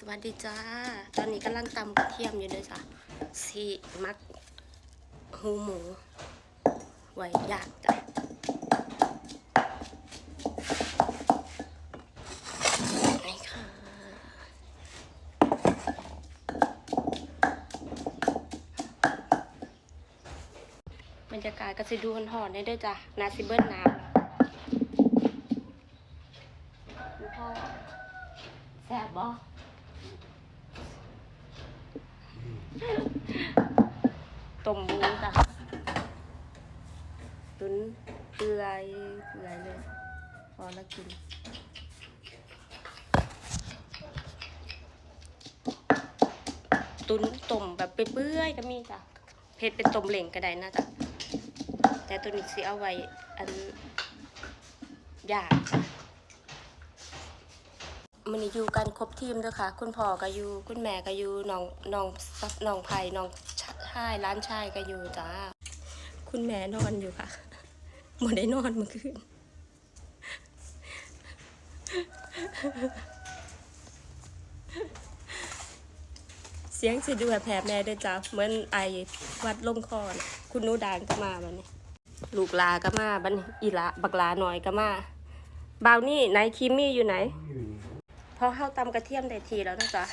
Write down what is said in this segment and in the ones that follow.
สวัสดีจ้า ตอนนี้กำลังตำกระเทียมอยู่เลยจ้ะสีมักหูหมู ไว้ยากจ้ะนี่ค่ะบรรยากาศก็สิดูหอนๆได้ด้วยจ้ะนาซิเบิลน้ำพ่อแซ่บบ่ ต้มหมูจ้ะตุนเปื่อยเปื่อยเลย พอแล้วกินตุนต้มแบบเปื่อยๆก็มีจ้ะเผ็ดเป็นต้มเหล่งก็ได้นะจ๊ะแต่ตัวนี้สิเอาไว้อันยากจ้ะ มันอยู่กันครบทีมเด้วยค่ะ คุณพ่อก็อยู่คุณแม่ก็อยู่น้องน้องน้องไผ่น้องชายร้านชายก็อยู่จ้า คุณแม่นอนอยู่ค่ะหมดได้นอนเมื่อคืนเสียงสิดูแผลแม่ด้วยจ้าเหมือนไอวัดลงคอนะคุณนูดานก็มาบันนี้ลูกลาก็มาบันอีละบักลาหน่อยก็มาบาวนี่ไหนคิมมี่อยู่ไหน พอเข้าตำกระเทียมได้ทีแล้วนะจ๊ะ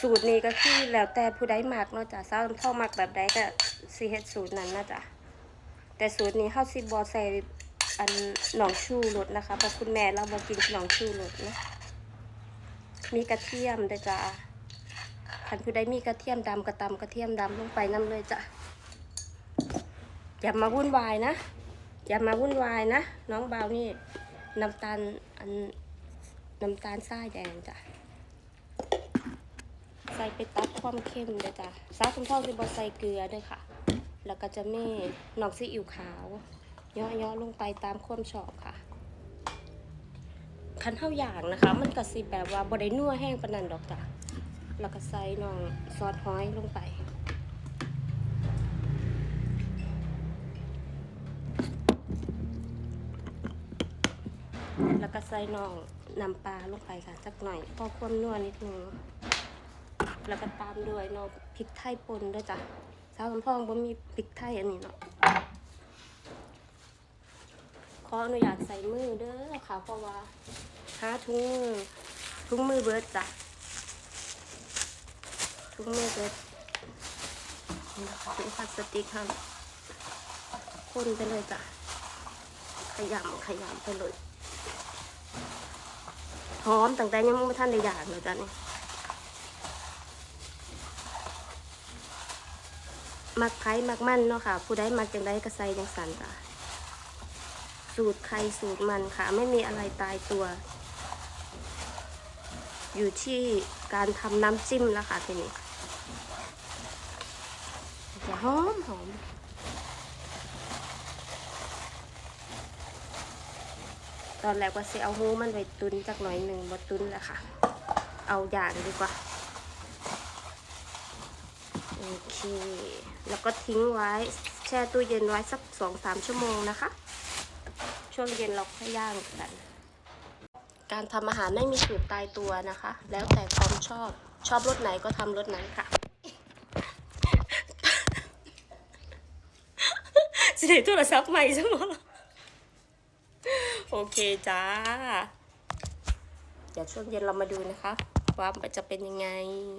สูตรนี้ก็คือแล้วแต่ผู้ใดมักเนาะจ้ะซ้ำเท่ามักแบบใดก็สิเฮ็ดสูตรนั้นนะจ๊ะแต่สูตรนี้เฮาสิบ่ใส่อันหนองชูรสนะคะเพราะคุณแม่เราบ่กินหนองชูรสนะมีกระเทียมด้วยจ้ะคันผู้ใดมีกระเทียมดำกระตำกระเทียมดำลงไปนํเลยจ้ะอย่ามาวุ่นวายนะอย่ามาวุ่นวายนะน้องเบานี่น้ำตาลอัน น้ำตาลทรายแดงจ้ะ ใส่ไปตัดความเข้มเลยจ้ะซาคุณพ่อคือบอใส่เกลือด้วยค่ะ แล้วก็จะมีหนอกซีอิ๊วขาวย่อๆลงไปตามความชอบค่ะคันเท่าอย่างนะคะ มันก็สิแบบว่าบดได้นัวแห้งปนนันดอกจ้ะแล้วก็ใส่น้องซอสหอยลงไปแล้วก็ใส่น่อง นำปลาลงไปค่ะสักหน่อย พอความนัวนิดนึง แล้วก็ตามด้วยเนาะพริกไทยป่นด้วยจ้ะสาวลำพองบ่มีพริกไทยอันนี้เนาะขออนุญาตใส่มือเด้อค่ะเพราะว่าหาถุงมือถุงมือเบิร์ดจ้ะถุงมือเบิร์ดถุงพลาสติกค่ะคนไปเลยจ้ะขยำขยำไปเลย หอมตั้งแต่ยังไม่ทันได้อยากเลยจ้ะนี่มักไข่มักมันเนาะค่ะ ผู้ใดมักจังได้ก็ใส่จังสันจ้ะสูตรใครสูตรมันค่ะ ไม่มีอะไรตายตัว อยู่ที่การทำน้ำจิ้มแล้วค่ะทีนี้จะหอมหอม ตอนแรกว่าสิเอาหูมันไปตุนจักหน่อยหนึ่งบ่ตุนแล้วค่ะ เอาอย่างดีกว่า โอเค แล้วก็ทิ้งไว้แช่ตู้เย็นไว้สักสองสามชั่วโมงนะคะ ช่วงเย็นเราค่อยย่างกัน การทำอาหารไม่มีสูตรตายตัวนะคะ แล้วแต่ความชอบ ชอบรสไหนก็ทำรสนั้นค่ะสิได้โทรศัพท์ใหม่ใช่ไหม โอเคจ้า เดี๋ยวช่วงเย็นเรามาดูนะคะ ว่ามันจะเป็นยังไง